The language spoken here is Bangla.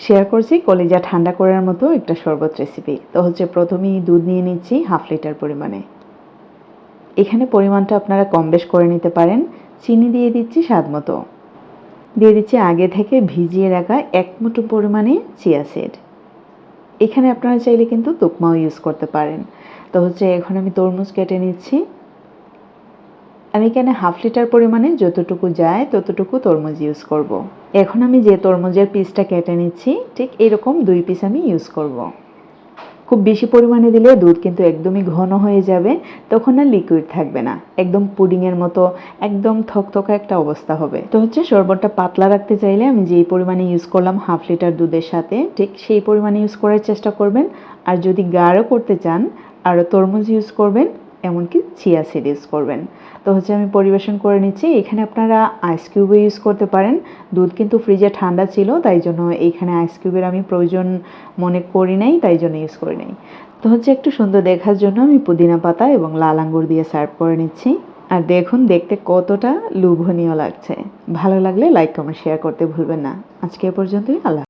শেয়ার করছি, কলিজা ঠান্ডা করার মতো একটা শরবত রেসিপি তো হচ্ছে প্রথমেই দুধ নিয়ে নিচ্ছি হাফ লিটার পরিমাণে। এখানে পরিমাণটা আপনারা কম বেশ করে নিতে পারেন। চিনি দিয়ে দিচ্ছি স্বাদ মতো। দিয়ে দিচ্ছি আগে থেকে ভিজিয়ে রাখা এক মুঠো পরিমাণে চিয়া সিড এখানে আপনারা চাইলে কিন্তু তুকমাও ইউজ করতে পারেন। তো হচ্ছে এখন আমি তরমুজ কেটে নিচ্ছি। আমি এখানে হাফ লিটার পরিমাণে যতটুকু যায় ততটুকু তরমুজ ইউজ করব। এখন আমি যে তরমুজের পিসটা কেটে নিচ্ছি, ঠিক এরকম দুই পিস আমি ইউজ করব। খুব বেশি পরিমাণে দিলে দুধ কিন্তু একদমই ঘন হয়ে যাবে, তখন আর লিকুইড থাকবে না একদম পুডিংয়ের মতো, একদম থকথকা একটা অবস্থা হবে তো হচ্ছে শরবতটা পাতলা রাখতে চাইলে আমি যেই পরিমাণে ইউজ করলাম হাফ লিটার দুধের সাথে, ঠিক সেই পরিমাণে ইউজ করার চেষ্টা করবেন আর যদি গাঢ় করতে চান, আরও তরমুজ ইউজ করবেন এমনকি চিয়া ইউজ করবেন। তো হচ্ছে আমি পরিবেশন করে নিচ্ছি। এখানে আপনারা আইস কিউবও ইউজ করতে পারেন। দুধ কিন্তু ফ্রিজে ঠান্ডা ছিল, তাই জন্য এইখানে আইস কিউবের আমি প্রয়োজন মনে করি নাই, তাই জন্য ইউজ করি নাই। তো হচ্ছে একটু সুন্দর দেখার জন্য আমি পুদিনা পাতা এবং লাল আঙ্গুর দিয়ে সার্ভ করে নিচ্ছি। আর দেখুন, দেখতে কতটা লোভনীয় লাগছে। ভালো লাগলে লাইক কমেন্ট শেয়ার করতে ভুলবেন না। আজকে এ পর্যন্তই, আল্লাহ